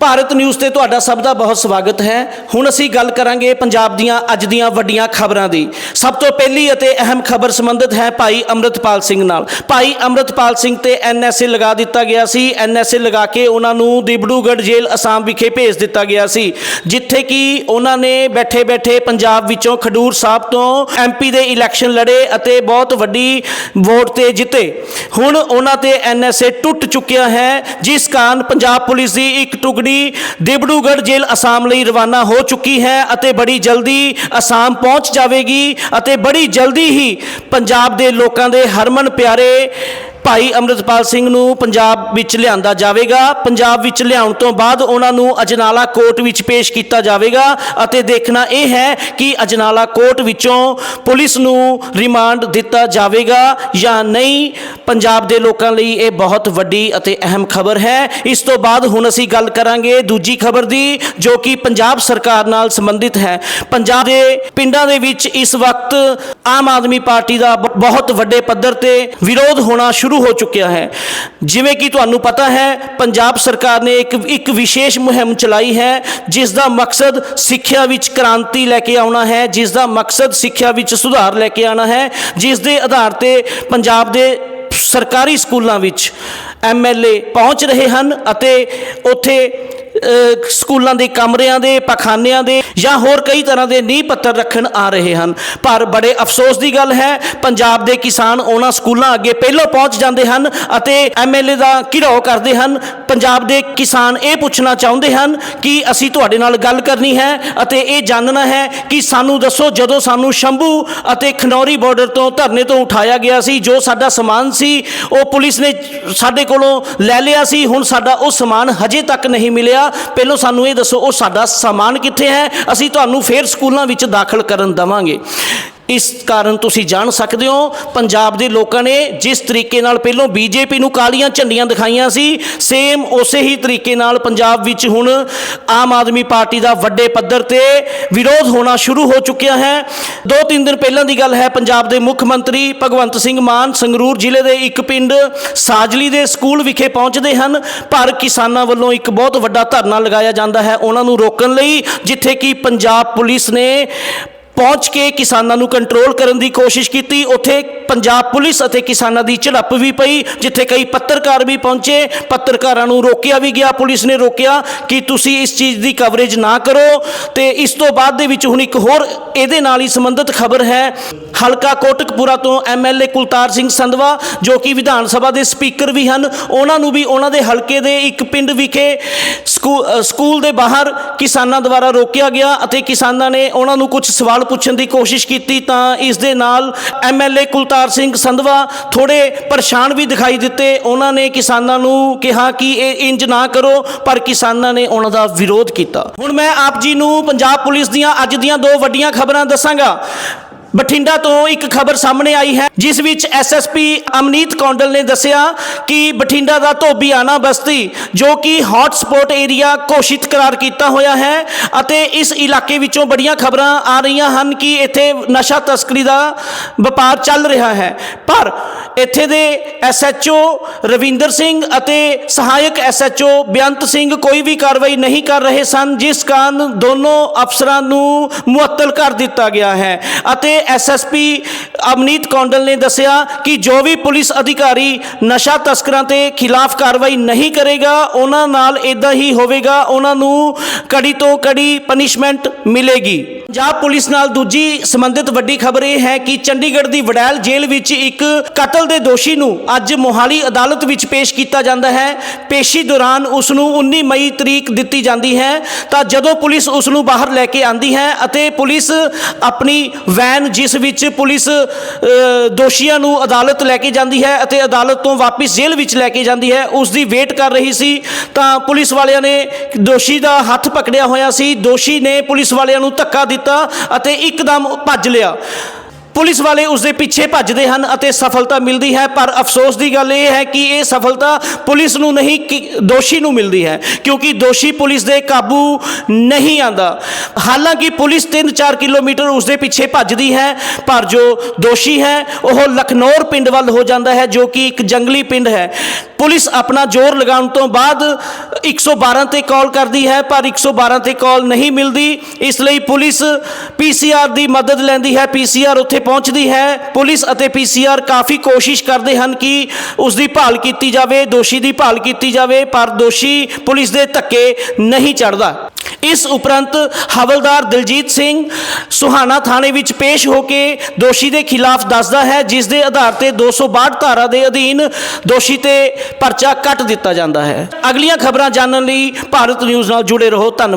Bharat news ਤੇ ਤੁਹਾਡਾ ਸਭ ਦਾ ਬਹੁਤ ਸਵਾਗਤ ਹੈ। ਹੁਣ ਅਸੀਂ ਗੱਲ ਕਰਾਂਗੇ ਪੰਜਾਬ ਦੀਆਂ ਅੱਜ ਦੀਆਂ ਵੱਡੀਆਂ ਖਬਰਾਂ ਦੀ। ਸਭ ਤੋਂ ਪਹਿਲੀ ਅਤੇ ਅਹਿਮ ਖਬਰ ਸੰਬੰਧਿਤ ਹੈ ਭਾਈ ਅੰਮ੍ਰਿਤਪਾਲ ਸਿੰਘ ਨਾਲ। ਭਾਈ ਅੰਮ੍ਰਿਤਪਾਲ ਸਿੰਘ ਤੇ ਐਨਐਸਏ ਲਗਾ ਦਿੱਤਾ ਗਿਆ ਸੀ। ਐਨਐਸਏ ਲਗਾ ਕੇ ਉਹਨਾਂ ਨੂੰ ਦਿਬੜੂਗੜ੍ਹ ਜੇਲ੍ਹ ਅਸਾਮ ਵਿਖੇ ਭੇਜ ਦਿੱਤਾ ਗਿਆ ਸੀ। ਜਿੱਥੇ ਕਿ ਉਹਨਾਂ ਨੇ ਬੈਠੇ ਬੈਠੇ ਪੰਜਾਬ ਵਿੱਚੋਂ ਖਡੂਰ ਸਾਹਿਬ ਤੋਂ ਐਮਪੀ ਦੇ ਇਲੈਕਸ਼ਨ ਲੜੇ ਅਤੇ ਬਹੁਤ ਵੱਡੀ ਵੋਟ ਤੇ ਜਿੱਤੇ। ਹੁਣ ਉਹਨਾਂ ਤੇ ਐਨਐਸਏ ਟੁੱਟ ਚੁੱਕਿਆ ਹੈ। ਜਿਸ ਕਾਰਨ ਪੰਜਾਬ ਪੁਲਿਸ ਦੀ ਇੱਕ ਟੁਕੜੀ ਦਿਬੜੂਗੜ੍ਹ ਜੇਲ੍ਹ ਅਸਾਮ ਲਈ ਰਵਾਨਾ ਹੋ ਚੁੱਕੀ ਹੈ ਅਤੇ ਬੜੀ ਜਲਦੀ ਅਸਾਮ ਪਹੁੰਚ ਜਾਵੇਗੀ ਅਤੇ ਬੜੀ ਜਲਦੀ ਹੀ ਪੰਜਾਬ ਦੇ ਲੋਕਾਂ ਦੇ ਹਰਮਨ ਪਿਆਰੇ ਭਾਈ ਅੰਮ੍ਰਿਤਪਾਲ ਸਿੰਘ ਨੂੰ ਪੰਜਾਬ ਵਿੱਚ ਲਿਆਂਦਾ ਜਾਵੇਗਾ। ਪੰਜਾਬ ਵਿੱਚ ਲਿਆਉਣ ਤੋਂ ਬਾਅਦ ਉਹਨਾਂ ਨੂੰ ਅਜਨਾਲਾ ਕੋਰਟ ਵਿੱਚ ਪੇਸ਼ ਕੀਤਾ ਜਾਵੇਗਾ ਅਤੇ ਦੇਖਣਾ ਇਹ ਹੈ ਕਿ ਅਜਨਾਲਾ ਕੋਰਟ ਵਿੱਚੋਂ ਪੁਲਿਸ ਨੂੰ ਰਿਮਾਂਡ ਦਿੱਤਾ ਜਾਵੇਗਾ ਜਾਂ ਨਹੀਂ। ਪੰਜਾਬ ਦੇ ਲੋਕਾਂ ਲਈ ਇਹ ਬਹੁਤ ਵੱਡੀ ਅਤੇ ਅਹਿਮ ਖਬਰ ਹੈ। ਇਸ ਤੋਂ ਬਾਅਦ ਹੁਣ ਅਸੀਂ ਗੱਲ ਕਰਾਂਗੇ ਦੂਜੀ ਖਬਰ ਦੀ, ਜੋ ਕਿ ਪੰਜਾਬ ਸਰਕਾਰ ਨਾਲ ਸੰਬੰਧਿਤ ਹੈ। ਪੰਜਾਬ ਦੇ ਪਿੰਡਾਂ ਦੇ ਵਿੱਚ ਇਸ ਵਕਤ ਆਮ ਆਦਮੀ ਪਾਰਟੀ ਦਾ ਬ- ਬਹੁਤ ਵੱਡੇ ਪੱਧਰ ਤੇ ਵਿਰੋਧ ਹੋਣਾ ਸ਼ੁਰੂ ਹੋ ਚੁੱਕਿਆ ਹੈ। ਜਿਵੇਂ ਕਿ ਤੁਹਾਨੂੰ ਪਤਾ ਹੈ, ਪੰਜਾਬ ਸਰਕਾਰ ਨੇ ਇੱਕ ਇੱਕ ਵਿਸ਼ੇਸ਼ ਮੁਹਿੰਮ ਚਲਾਈ ਹੈ, ਜਿਸ ਦਾ ਮਕਸਦ ਸਿੱਖਿਆ ਵਿੱਚ ਕ੍ਰਾਂਤੀ ਲੈ ਕੇ ਆਉਣਾ ਹੈ, ਜਿਸ ਦਾ ਮਕਸਦ ਸਿੱਖਿਆ ਵਿੱਚ ਸੁਧਾਰ ਲੈ ਕੇ ਆਉਣਾ ਹੈ, ਜਿਸ ਦੇ ਆਧਾਰ ਤੇ ਪੰਜਾਬ ਦੇ ਸਰਕਾਰੀ ਸਕੂਲਾਂ ਵਿੱਚ ਐਮਐਲਏ ਪਹੁੰਚ ਰਹੇ ਹਨ ਅਤੇ ਉੱਥੇ ਸਕੂਲਾਂ ਦੇ ਕਮਰਿਆਂ ਦੇ, ਪਖਾਨਿਆਂ ਦੇ ਜਾਂ ਹੋਰ ਕਈ ਤਰ੍ਹਾਂ ਦੇ ਨੀਂਹ ਪੱਥਰ ਰੱਖਣ ਆ ਰਹੇ ਹਨ। ਪਰ ਬੜੇ ਅਫਸੋਸ ਦੀ ਗੱਲ ਹੈ, ਪੰਜਾਬ ਦੇ ਕਿਸਾਨ ਉਹਨਾਂ ਸਕੂਲਾਂ ਅੱਗੇ ਪਹਿਲਾਂ ਪਹੁੰਚ ਜਾਂਦੇ ਹਨ ਅਤੇ ਐਮਐਲਏ ਦਾ ਘਿਰਾਓ ਕਰਦੇ ਹਨ। ਪੰਜਾਬ ਦੇ ਕਿਸਾਨ ਇਹ ਪੁੱਛਣਾ ਚਾਹੁੰਦੇ ਹਨ ਕਿ ਅਸੀਂ ਤੁਹਾਡੇ ਨਾਲ ਗੱਲ ਕਰਨੀ ਹੈ ਅਤੇ ਇਹ ਜਾਣਨਾ ਹੈ ਕਿ ਸਾਨੂੰ ਦੱਸੋ ਜਦੋਂ ਸਾਨੂੰ ਸ਼ੰਭੂ ਅਤੇ ਖਨੌਰੀ ਬਾਰਡਰ ਤੋਂ ਧਰਨੇ ਤੋਂ ਉਠਾਇਆ ਗਿਆ ਸੀ, ਜੋ ਸਾਡਾ ਸਮਾਨ ਸੀ, ਉਹ ਪੁਲਿਸ ਨੇ ਸਾਡੇ ਕੋਲੋਂ ਲੈ ਲਿਆ ਸੀ, ਹੁਣ ਸਾਡਾ ਉਹ ਸਮਾਨ ਹਜੇ ਤੱਕ ਨਹੀਂ ਮਿਲਿਆ। ਪਹਿਲਾਂ ਸਾਨੂੰ ਇਹ ਦੱਸੋ, ਉਹ ਸਾਡਾ ਸਮਾਨ ਕਿੱਥੇ ਹੈ? ਅਸੀਂ ਤੁਹਾਨੂੰ ਫੇਰ ਸਕੂਲਾਂ ਵਿੱਚ ਦਾਖਲ ਕਰਨ ਦਵਾਂਗੇ। ਇਸ ਕਾਰਨ ਤੁਸੀਂ ਜਾਣ ਸਕਦੇ ਹੋ, ਪੰਜਾਬ ਦੇ ਲੋਕਾਂ ਨੇ ਜਿਸ ਤਰੀਕੇ ਨਾਲ ਪਹਿਲਾਂ ਬੀਜੇਪੀ ਨੂੰ ਕਾਲੀਆਂ ਝੰਡੀਆਂ ਦਿਖਾਈਆਂ ਸੀ ਸੇਮ ਉਸੇ ਹੀ ਤਰੀਕੇ ਨਾਲ ਪੰਜਾਬ ਵਿੱਚ ਹੁਣ ਆਮ ਆਦਮੀ ਪਾਰਟੀ ਦਾ ਵੱਡੇ ਪੱਧਰ ਤੇ ਵਿਰੋਧ ਹੋਣਾ ਸ਼ੁਰੂ ਹੋ ਚੁੱਕਿਆ ਹੈ। ਦੋ ਤਿੰਨ ਦਿਨ ਪਹਿਲਾਂ ਦੀ ਗੱਲ ਹੈ, ਪੰਜਾਬ ਦੇ ਮੁੱਖ ਮੰਤਰੀ ਭਗਵੰਤ ਸਿੰਘ ਮਾਨ ਸੰਗਰੂਰ ਜ਼ਿਲ੍ਹੇ ਦੇ ਇੱਕ ਪਿੰਡ ਸਾਜਲੀ ਦੇ ਸਕੂਲ ਵਿਖੇ ਪਹੁੰਚਦੇ ਹਨ, ਪਰ ਕਿਸਾਨਾਂ ਵੱਲੋਂ ਇੱਕ ਬਹੁਤ ਵੱਡਾ ਧਰਨਾ ਲਗਾਇਆ ਜਾਂਦਾ ਹੈ, ਉਹਨਾਂ ਨੂੰ ਰੋਕਣ ਲਈ, ਜਿੱਥੇ ਕਿ ਪੰਜਾਬ ਪੁਲਿਸ ਨੇ ਪਹੁੰਚ ਕੇ ਕਿਸਾਨਾਂ ਨੂੰ ਕੰਟਰੋਲ ਕਰਨ ਦੀ ਕੋਸ਼ਿਸ਼ ਕੀਤੀ। ਉੱਥੇ ਪੰਜਾਬ ਪੁਲਿਸ ਅਤੇ ਕਿਸਾਨਾਂ ਦੀ ਝੜਪ ਵੀ ਪਈ, ਜਿੱਥੇ ਕਈ ਪੱਤਰਕਾਰ ਵੀ ਪਹੁੰਚੇ। ਪੱਤਰਕਾਰਾਂ ਨੂੰ ਰੋਕਿਆ ਵੀ ਗਿਆ, ਪੁਲਿਸ ਨੇ ਰੋਕਿਆ ਕਿ ਤੁਸੀਂ ਇਸ ਚੀਜ਼ ਦੀ ਕਵਰੇਜ ਨਾ ਕਰੋ। ਤੇ ਇਸ ਤੋਂ ਬਾਅਦ ਦੇ ਵਿੱਚ ਹੁਣ ਇੱਕ ਹੋਰ ਇਹਦੇ ਨਾਲ ਹੀ ਸੰਬੰਧਿਤ ਖਬਰ ਹੈ। ਹਲਕਾ ਕੋਟਕਪੂਰਾ ਤੋਂ ਐਮਐਲਏ ਕੁਲਤਾਰ ਸਿੰਘ ਸੰਧਵਾ, ਜੋ ਕਿ ਵਿਧਾਨ ਸਭਾ ਦੇ ਸਪੀਕਰ ਵੀ ਹਨ, ਉਹਨਾਂ ਨੂੰ ਵੀ ਉਹਨਾਂ ਦੇ ਹਲਕੇ ਦੇ ਇੱਕ ਪਿੰਡ ਵਿਖੇ ਸਕੂਲ ਦੇ ਬਾਹਰ ਕਿਸਾਨਾਂ ਦੁਆਰਾ ਰੋਕਿਆ ਗਿਆ ਅਤੇ ਕਿਸਾਨਾਂ ਨੇ ਉਹਨਾਂ ਨੂੰ ਕੁਝ ਸਵਾਲ ਪੁੱਛਣ ਦੀ ਕੋਸ਼ਿਸ਼ ਕੀਤੀ ਤਾਂ ਇਸ ਦੇ ਨਾਲ ਐਮਐਲਏ ਕੁਲਤਾਰ ਸਿੰਘ ਸੰਧਵਾ ਥੋੜੇ ਪਰੇਸ਼ਾਨ ਵੀ ਦਿਖਾਈ ਦਿੱਤੇ। ਉਹਨਾਂ ਨੇ ਕਿਸਾਨਾਂ ਨੂੰ ਕਿਹਾ ਕਿ ਇਹ ਇੰਜ ਨਾ ਕਰੋ, ਪਰ ਕਿਸਾਨਾਂ ਨੇ ਉਹਨਾਂ ਦਾ ਵਿਰੋਧ ਕੀਤਾ। ਹੁਣ ਮੈਂ ਆਪ ਜੀ ਨੂੰ ਪੰਜਾਬ ਪੁਲਿਸ ਦੀਆਂ ਅੱਜ ਦੀਆਂ ਦੋ ਵੱਡੀਆਂ ਖਬਰਾਂ ਦੱਸਾਂਗਾ। ਬਠਿੰਡਾ ਤੋਂ ਇੱਕ ਖਬਰ ਸਾਹਮਣੇ ਆਈ ਹੈ, ਜਿਸ ਵਿੱਚ ਐਸਐਸਪੀ ਅਮਨੀਤ ਕੌਂਡਲ ਨੇ ਦੱਸਿਆ ਕਿ ਬਠਿੰਡਾ ਦਾ ਧੋਬੀਆਣਾ ਬਸਤੀ ਜੋ ਕਿ ਹੌਟ ਏਰੀਆ ਘੋਸ਼ਿਤ ਕਰਾਰ ਕੀਤਾ ਹੋਇਆ ਹੈ ਅਤੇ ਇਸ ਇਲਾਕੇ ਵਿੱਚੋਂ ਬੜੀਆਂ ਖਬਰਾਂ ਆ ਰਹੀਆਂ ਹਨ ਕਿ ਇੱਥੇ ਨਸ਼ਾ ਤਸਕਰੀ ਦਾ ਵਪਾਰ ਚੱਲ ਰਿਹਾ ਹੈ। ਪਰ ਇੱਥੇ ਦੇ ਐਸਐਚਓ ਰਵਿੰਦਰ ਸਿੰਘ ਅਤੇ ਸਹਾਇਕ ਐਸਐਚਓ ਬੇਅੰਤ ਸਿੰਘ ਕੋਈ ਵੀ ਕਾਰਵਾਈ ਨਹੀਂ ਕਰ ਰਹੇ ਸਨ, ਜਿਸ ਕਾਰਨ ਦੋਨੋਂ ਅਫਸਰਾਂ ਨੂੰ ਮੁਅੱਤਲ ਕਰ ਦਿੱਤਾ ਗਿਆ ਹੈ ਅਤੇ ਐਸਐਸਪੀ ਅਮਨੀਤ ਕੌਂਡਲ ਨੇ ਦੱਸਿਆ ਕਿ ਜੋ ਵੀ ਪੁਲਿਸ ਅਧਿਕਾਰੀ ਨਸ਼ਾ ਤਸਕਰਾਂ ਤੇ ਖਿਲਾਫ ਕਾਰਵਾਈ ਨਹੀਂ ਕਰੇਗਾ, ਉਹਨਾਂ ਨਾਲ ਇਦਾਂ ਹੀ ਹੋਵੇਗਾ, ਉਹਨਾਂ ਨੂੰ ਕੜੀ ਤੋਂ ਕੜੀ ਪਨਿਸ਼ਮੈਂਟ ਮਿਲੇਗੀ। ਪੰਜਾਬ ਪੁਲਿਸ ਨਾਲ ਦੂਜੀ ਸੰਬੰਧਿਤ ਵੱਡੀ ਖਬਰ ਇਹ ਹੈ ਕਿ ਚੰਡੀਗੜ੍ਹ ਦੀ ਵਡੈਲ ਜੇਲ੍ਹ ਵਿੱਚ ਇੱਕ ਕਤਲ ਦੇ ਦੋਸ਼ੀ ਨੂੰ ਅੱਜ ਮੋਹਾਲੀ ਅਦਾਲਤ ਵਿੱਚ ਪੇਸ਼ ਕੀਤਾ ਜਾਂਦਾ ਹੈ। ਪੇਸ਼ੀ ਦੌਰਾਨ ਉਸ ਨੂੰ 19 ਮਈ ਤਰੀਕ ਦਿੱਤੀ ਜਾਂਦੀ ਹੈ। ਤਾਂ ਜਦੋਂ ਪੁਲਿਸ ਉਸ ਨੂੰ ਬਾਹਰ ਲੈ ਕੇ ਆਂਦੀ ਹੈ ਅਤੇ ਪੁਲਿਸ ਆਪਣੀ ਵੈਨ ਜਿਸ ਵਿੱਚ ਪੁਲਿਸ ਦੋਸ਼ੀਆਂ ਨੂੰ ਅਦਾਲਤ ਲੈ ਕੇ ਜਾਂਦੀ ਹੈ ਅਤੇ ਅਦਾਲਤ ਤੋਂ ਵਾਪਸ ਜੇਲ੍ਹ ਵਿੱਚ ਲੈ ਕੇ ਜਾਂਦੀ ਹੈ, ਉਸ ਦੀ ਵੇਟ ਕਰ ਰਹੀ ਸੀ। ਤਾਂ ਪੁਲਿਸ ਵਾਲਿਆਂ ਨੇ ਦੋਸ਼ੀ ਦਾ ਹੱਥ ਪਕੜਿਆ ਹੋਇਆ ਸੀ। ਦੋਸ਼ੀ ਨੇ ਪੁਲਿਸ ਵਾਲਿਆਂ ਨੂੰ ਧੱਕਾ ਦਿੱਤਾ ਅਤੇ ਇੱਕਦਮ ਭੱਜ ਲਿਆ। ਪੁਲਿਸ ਵਾਲੇ ਉਸ ਦੇ ਪਿੱਛੇ ਭੱਜਦੇ ਹਨ ਅਤੇ ਸਫਲਤਾ ਮਿਲਦੀ ਹੈ, ਪਰ ਅਫਸੋਸ ਦੀ ਗੱਲ ਇਹ ਹੈ ਕਿ ਇਹ ਸਫਲਤਾ ਪੁਲਿਸ ਨੂੰ ਨਹੀਂ ਕਿ, ਦੋਸ਼ੀ ਨੂੰ ਮਿਲਦੀ ਹੈ, ਕਿਉਂਕਿ ਦੋਸ਼ੀ ਪੁਲਿਸ ਦੇ ਕਾਬੂ ਨਹੀਂ ਆਂਦਾ ਹਾਲਾਂਕਿ ਪੁਲਿਸ 3-4 ਕਿਲੋਮੀਟਰ ਉਸ ਦੇ ਪਿੱਛੇ ਭੱਜਦੀ ਹੈ, ਪਰ ਜੋ ਦੋਸ਼ੀ ਹੈ, ਉਹ ਲਖਨੌਰ ਪਿੰਡ ਵੱਲ ਹੋ ਜਾਂਦਾ ਹੈ, ਜੋ ਕਿ ਇੱਕ ਜੰਗਲੀ ਪਿੰਡ ਹੈ। ਪੁਲਿਸ ਆਪਣਾ ਜ਼ੋਰ ਲਗਾਉਣ ਤੋਂ ਬਾਅਦ 112 ਤੇ ਕਾਲ ਕਰਦੀ ਹੈ, ਪਰ 112 ਤੇ ਕਾਲ ਨਹੀਂ ਮਿਲਦੀ। ਇਸ ਲਈ ਪੁਲਿਸ ਪੀਸੀਆਰ ਦੀ ਮਦਦ ਲੈਂਦੀ ਹੈ। ਪੀਸੀਆਰ ਉੱਥੇ ਪਹੁੰਚਦੀ ਹੈ। ਪੁਲਿਸ ਅਤੇ ਪੀਸੀਆਰ ਕਾਫੀ ਕੋਸ਼ਿਸ਼ ਕਰਦੇ ਹਨ ਕਿ ਉਸ ਦੀ ਭਾਲ ਕੀਤੀ ਜਾਵੇ, ਦੋਸ਼ੀ ਦੀ ਭਾਲ ਕੀਤੀ ਜਾਵੇ, ਪਰ ਦੋਸ਼ੀ ਪੁਲਿਸ ਦੇ ਧੱਕੇ ਨਹੀਂ ਚੜਦਾ ਇਸ ਉਪਰੰਤ ਹਵਲਦਾਰ ਦਿਲਜੀਤ ਸਿੰਘ ਸੁਹਾਣਾ ਥਾਣੇ ਵਿੱਚ ਪੇਸ਼ ਹੋ ਕੇ ਦੋਸ਼ੀ ਦੇ ਖਿਲਾਫ ਦੱਸਦਾ ਹੈ, ਜਿਸ ਦੇ ਆਧਾਰ ਤੇ 262 ਧਾਰਾ ਦੇ ਅਧੀਨ ਦੋਸ਼ੀ ਤੇ ਪਰਚਾ ਕੱਟ ਦਿੱਤਾ ਜਾਂਦਾ ਹੈ। ਅਗਲੀਆਂ ਖਬਰਾਂ ਜਾਣਨ ਲਈ ਭਾਰਤ ਨਿਊਜ਼ ਨਾਲ ਜੁੜੇ ਰਹੋ। ਧੰਨਵਾਦ।